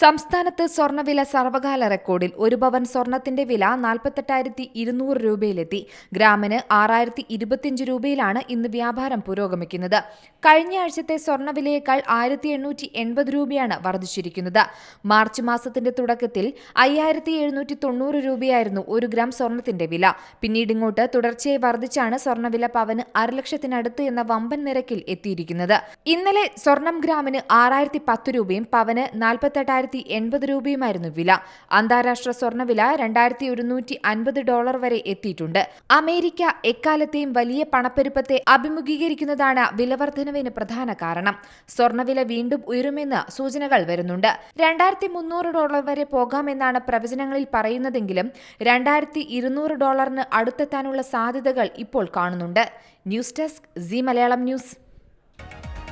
സംസ്ഥാനത്ത് സ്വർണവില സർവകാല റെക്കോർഡിൽ ഒരു പവൻ സ്വർണത്തിന്റെ വില നാൽപ്പത്തെട്ടായിരത്തി ഇരുന്നൂറ് രൂപയിലെത്തി. ഗ്രാമിന് ആറായിരത്തി ഇരുപത്തിയഞ്ച് രൂപയിലാണ് ഇന്ന് വ്യാപാരം പുരോഗമിക്കുന്നത്. കഴിഞ്ഞ ആഴ്ചത്തെ സ്വർണവിലയേക്കാൾ ആയിരത്തി എണ്ണൂറ്റി എൺപത് രൂപയാണ് വർദ്ധിച്ചിരിക്കുന്നത്. മാർച്ച് മാസത്തിന്റെ തുടക്കത്തിൽ അയ്യായിരത്തി എഴുന്നൂറ്റി തൊണ്ണൂറ് രൂപയായിരുന്നു ഒരു ഗ്രാം സ്വർണത്തിന്റെ വില. പിന്നീട് ഇങ്ങോട്ട് തുടർച്ചയായി വർദ്ധിച്ചാണ് സ്വർണവില പവന് അരലക്ഷത്തിനടുത്ത് എന്ന വമ്പൻ നിരക്കിൽ എത്തിയിരിക്കുന്നത്. ഇന്നലെ സ്വർണം ഗ്രാമിന് ആറായിരത്തി പത്ത് രൂപയും പവന് നാൽപ്പത്തെട്ടായിരത്തി എൺപത് രൂപയുമായിരുന്നു വില. അന്താരാഷ്ട്ര സ്വർണവില രണ്ടായിരത്തി ഒരുന്നൂറ്റി അൻപത് ഡോളർ വരെ എത്തിയിട്ടുണ്ട്. അമേരിക്ക എക്കാലത്തെയും വലിയ പണപ്പെരുപ്പത്തെ അഭിമുഖീകരിക്കുന്നതാണ് വിലവർദ്ധനവിന് പ്രധാന കാരണം. സ്വർണവില വീണ്ടും ഉയരുമെന്ന് സൂചനകൾ വരുന്നുണ്ട്. രണ്ടായിരത്തി മുന്നൂറ് ഡോളർ വരെ പോകാമെന്നാണ് പ്രവചനങ്ങളിൽ പറയുന്നതെങ്കിലും രണ്ടായിരത്തി ഇരുന്നൂറ് ഡോളറിന് അടുത്തെത്താനുള്ള സാധ്യതകൾ ഇപ്പോൾ കാണുന്നുണ്ട്. News desk C Malayalam news.